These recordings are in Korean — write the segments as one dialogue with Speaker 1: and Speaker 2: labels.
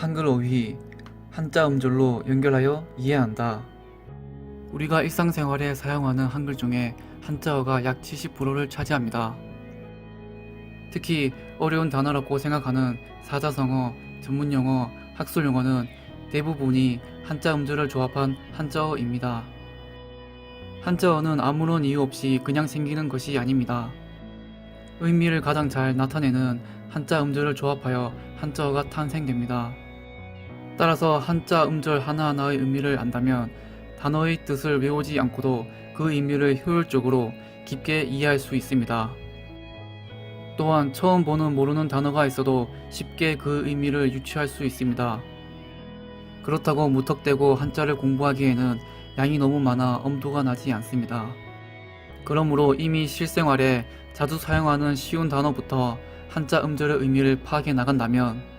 Speaker 1: 한글 어휘, 한자 음절로 연결하여 이해한다. 우리가 일상생활에 사용하는 한글 중에 한자어가 약 70%를 차지합니다. 특히 어려운 단어라고 생각하는 사자성어, 전문용어, 학술용어는 대부분이 한자 음절을 조합한 한자어입니다. 한자어는 아무런 이유 없이 그냥 생기는 것이 아닙니다. 의미를 가장 잘 나타내는 한자 음절을 조합하여 한자어가 탄생됩니다. 따라서 한자 음절 하나하나의 의미를 안다면 단어의 뜻을 외우지 않고도 그 의미를 효율적으로 깊게 이해할 수 있습니다. 또한 처음 보는 모르는 단어가 있어도 쉽게 그 의미를 유추할 수 있습니다. 그렇다고 무턱대고 한자를 공부하기에는 양이 너무 많아 엄두가 나지 않습니다. 그러므로 이미 실생활에 자주 사용하는 쉬운 단어부터 한자 음절의 의미를 파악해 나간다면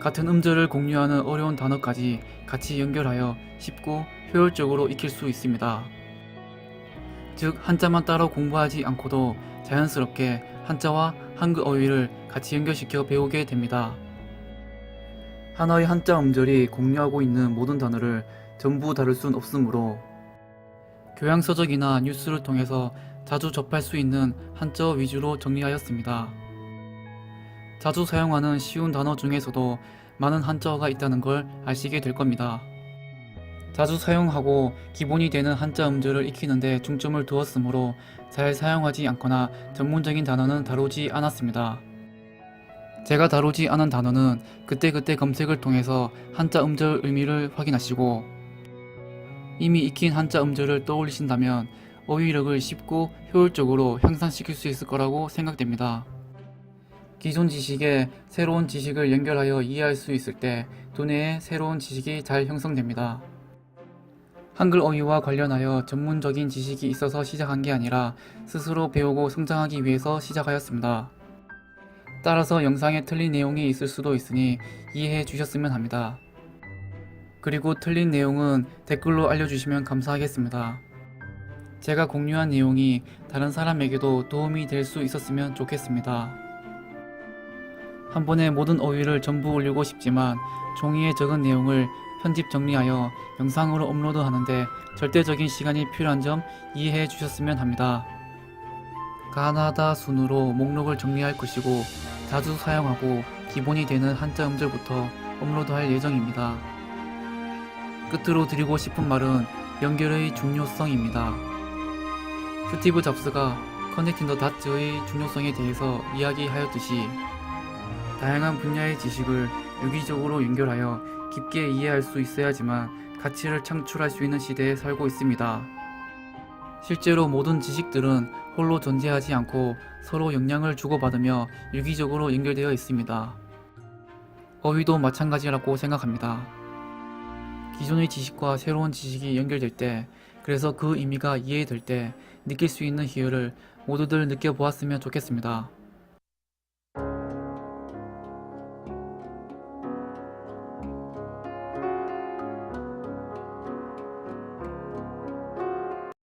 Speaker 1: 같은 음절을 공유하는 어려운 단어까지 같이 연결하여 쉽고 효율적으로 익힐 수 있습니다. 즉 한자만 따로 공부하지 않고도 자연스럽게 한자와 한글 어휘를 같이 연결시켜 배우게 됩니다. 하나의 한자 음절이 공유하고 있는 모든 단어를 전부 다룰 순 없으므로 교양서적이나 뉴스를 통해서 자주 접할 수 있는 한자어 위주로 정리하였습니다. 자주 사용하는 쉬운 단어 중에서도 많은 한자어가 있다는 걸 아시게 될 겁니다. 자주 사용하고 기본이 되는 한자 음절을 익히는데 중점을 두었으므로 잘 사용하지 않거나 전문적인 단어는 다루지 않았습니다. 제가 다루지 않은 단어는 그때그때 검색을 통해서 한자 음절 의미를 확인하시고 이미 익힌 한자 음절을 떠올리신다면 어휘력을 쉽고 효율적으로 향상시킬 수 있을 거라고 생각됩니다. 기존 지식에 새로운 지식을 연결하여 이해할 수 있을 때 두뇌에 새로운 지식이 잘 형성됩니다. 한글 어휘와 관련하여 전문적인 지식이 있어서 시작한 게 아니라 스스로 배우고 성장하기 위해서 시작하였습니다. 따라서 영상에 틀린 내용이 있을 수도 있으니 이해해 주셨으면 합니다. 그리고 틀린 내용은 댓글로 알려주시면 감사하겠습니다. 제가 공유한 내용이 다른 사람에게도 도움이 될 수 있었으면 좋겠습니다. 한 번에 모든 어휘를 전부 올리고 싶지만 종이에 적은 내용을 편집 정리하여 영상으로 업로드하는데 절대적인 시간이 필요한 점 이해해 주셨으면 합니다. 가나다 순으로 목록을 정리할 것이고 자주 사용하고 기본이 되는 한자 음절부터 업로드할 예정입니다. 끝으로 드리고 싶은 말은 연결의 중요성입니다. 스티브 잡스가 커넥팅 더 다츠의 중요성에 대해서 이야기하였듯이 다양한 분야의 지식을 유기적으로 연결하여 깊게 이해할 수 있어야지만 가치를 창출할 수 있는 시대에 살고 있습니다. 실제로 모든 지식들은 홀로 존재하지 않고 서로 영향을 주고받으며 유기적으로 연결되어 있습니다. 어휘도 마찬가지라고 생각합니다. 기존의 지식과 새로운 지식이 연결될 때, 그래서 그 의미가 이해될 때 느낄 수 있는 희열을 모두들 느껴보았으면 좋겠습니다.